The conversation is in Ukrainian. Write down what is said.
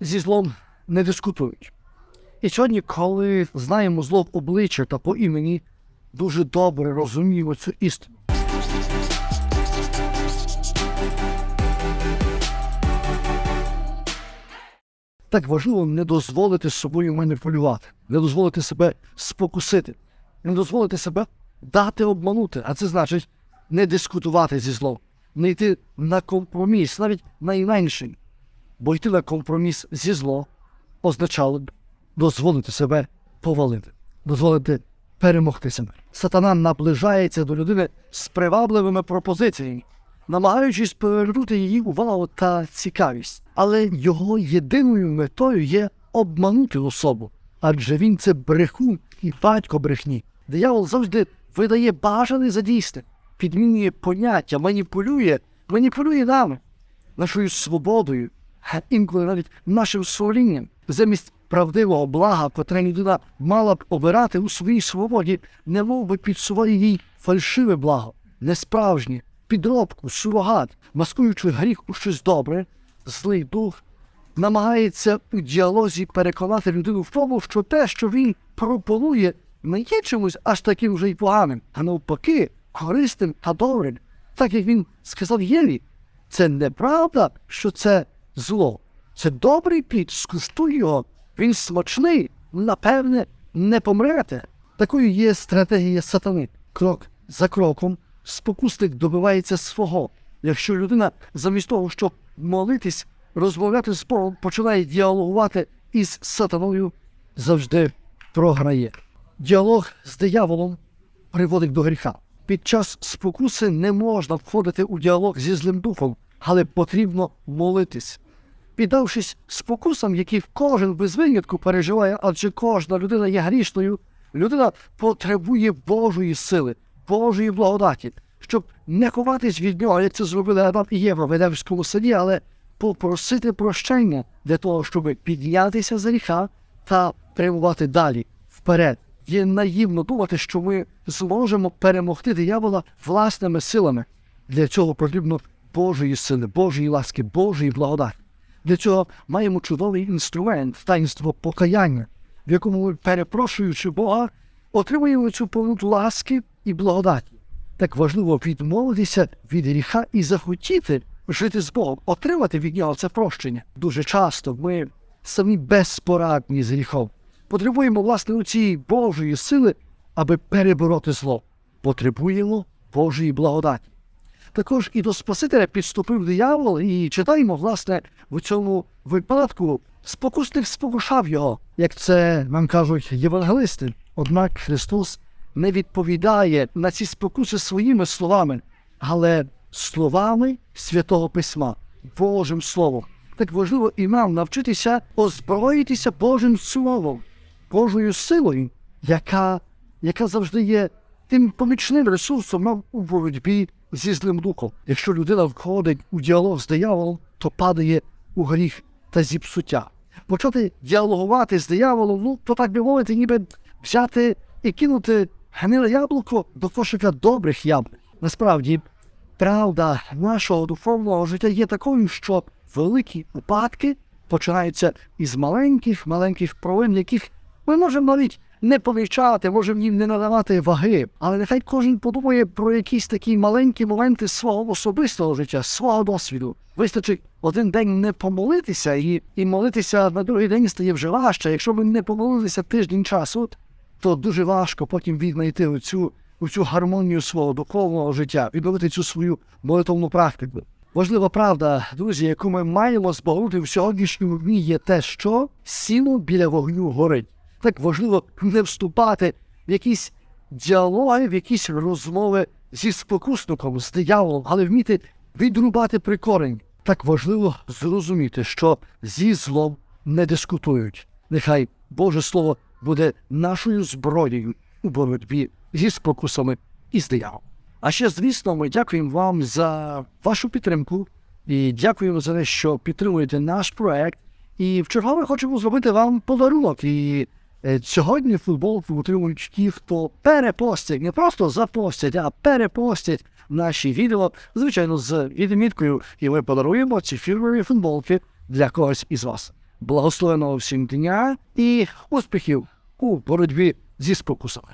зі злом не дискутують. І сьогодні, коли знаємо зло в обличчя та по імені, дуже добре розуміємо цю істину. Так важливо не дозволити собою маніпулювати, не дозволити себе спокусити, не дозволити себе дати обманути. А це значить не дискутувати зі злом, не йти на компроміс, навіть найменший. Бо йти на компроміс зі злом означало б дозволити себе повалити, дозволити перемогти себе. Сатана наближається до людини з привабливими пропозиціями, намагаючись повернути її увагу та цікавість. Але його єдиною метою є обманути особу, адже він це брехун і батько брехні. Диявол завжди видає бажане за дійсне, підмінює поняття, маніпулює, маніпулює нами, нашою свободою, інколи навіть нашим сумлінням. Замість правдивого блага, котре людина мала б обирати у своїй свободі, не мов би підсуває їй фальшиве благо, несправжнє, підробку, сурогат, маскуючи гріх у щось добре, злий дух намагається у діалозі переконати людину в тому, що те, що він пропонує, не є чимось аж таким вже й поганим, а навпаки, корисним та добрим. Так як він сказав Єві, це неправда, що це зло. Це добрий плід, скуштуй його. Він смачний, напевне, не помрете. Такою є стратегія сатани. Крок за кроком спокусник добивається свого. Якщо людина замість того, щоб молитись, розмовляти з Богом, починає діалогувати із сатаною, завжди програє. Діалог з дияволом приводить до гріха. Під час спокуси не можна входити у діалог зі злим духом, але потрібно молитись. Піддавшись спокусам, які кожен без винятку переживає, адже кожна людина є грішною, людина потребує Божої сили, Божої благодаті, щоб не ховатись від нього, як це зробили Адам і Єва в Едемському саді, але попросити прощення для того, щоб піднятися з гріха та прямувати далі вперед. Є наївно думати, що ми зможемо перемогти диявола власними силами. Для цього потрібно Божої сили, Божої ласки, Божої благодаті. Для цього маємо чудовий інструмент таїнство покаяння, в якому ми, перепрошуючи Бога, отримуємо цю повноту ласки і благодаті. Так важливо відмовитися від гріха і захотіти жити з Богом, отримати від нього це прощення. Дуже часто ми самі безпорадні з гріхом. Потребуємо власне цієї Божої сили, аби перебороти зло. Потребуємо Божої благодаті. Також і до Спасителя підступив диявол, і читаємо, власне, в цьому випадку спокусник спокушав його, як це нам кажуть євангелисти. Однак Христос не відповідає на ці спокуси своїми словами, але словами Святого Письма, Божим Словом. Так важливо і нам навчитися озброїтися Божим Словом, Божою силою, яка, яка завжди є тим помічним ресурсом нам у боротьбі зі злим духом. Якщо людина входить у діалог з дияволом, то падає у гріх та зіпсуття. Почати діалогувати з дияволом, ну то так би мовити, ніби взяти і кинути гниле яблуко до кошика добрих яблук. Насправді, правда нашого духовного життя є такою, що великі упадки починаються із маленьких, маленьких провин, яких ми можемо навіть не помічати, можемо їм не надавати ваги. Але нехай кожен подумає про якісь такі маленькі моменти свого особистого життя, свого досвіду. Вистачить один день не помолитися, і, і молитися на другий день стає вже важче. Якщо ми не помолилися тиждень часу, то дуже важко потім віднайти оцю, оцю гармонію свого духовного життя, відновити цю свою молитовну практику. Важлива правда, друзі, яку ми маємо збагнути в сьогоднішньому дні, є те, що сіло біля вогню горить. Так важливо не вступати в якісь діалоги, в якісь розмови зі спокусником, з дияволом, але вміти відрубати прикорень. Так важливо зрозуміти, що зі злом не дискутують. Нехай Боже Слово буде нашою зброєю у боротьбі зі спокусами і з дияволом. А ще, звісно, ми дякуємо вам за вашу підтримку і дякуємо за те, що підтримуєте наш проект. І в чергове хочемо зробити вам подарунок. І сьогодні футболку отримують ті, хто перепостять, не просто запостять, а перепостять наші відео, звичайно, з відміткою, і ми подаруємо ці фірмові футболки для когось із вас. благословеного всім дня і успіхів у боротьбі зі спокусами.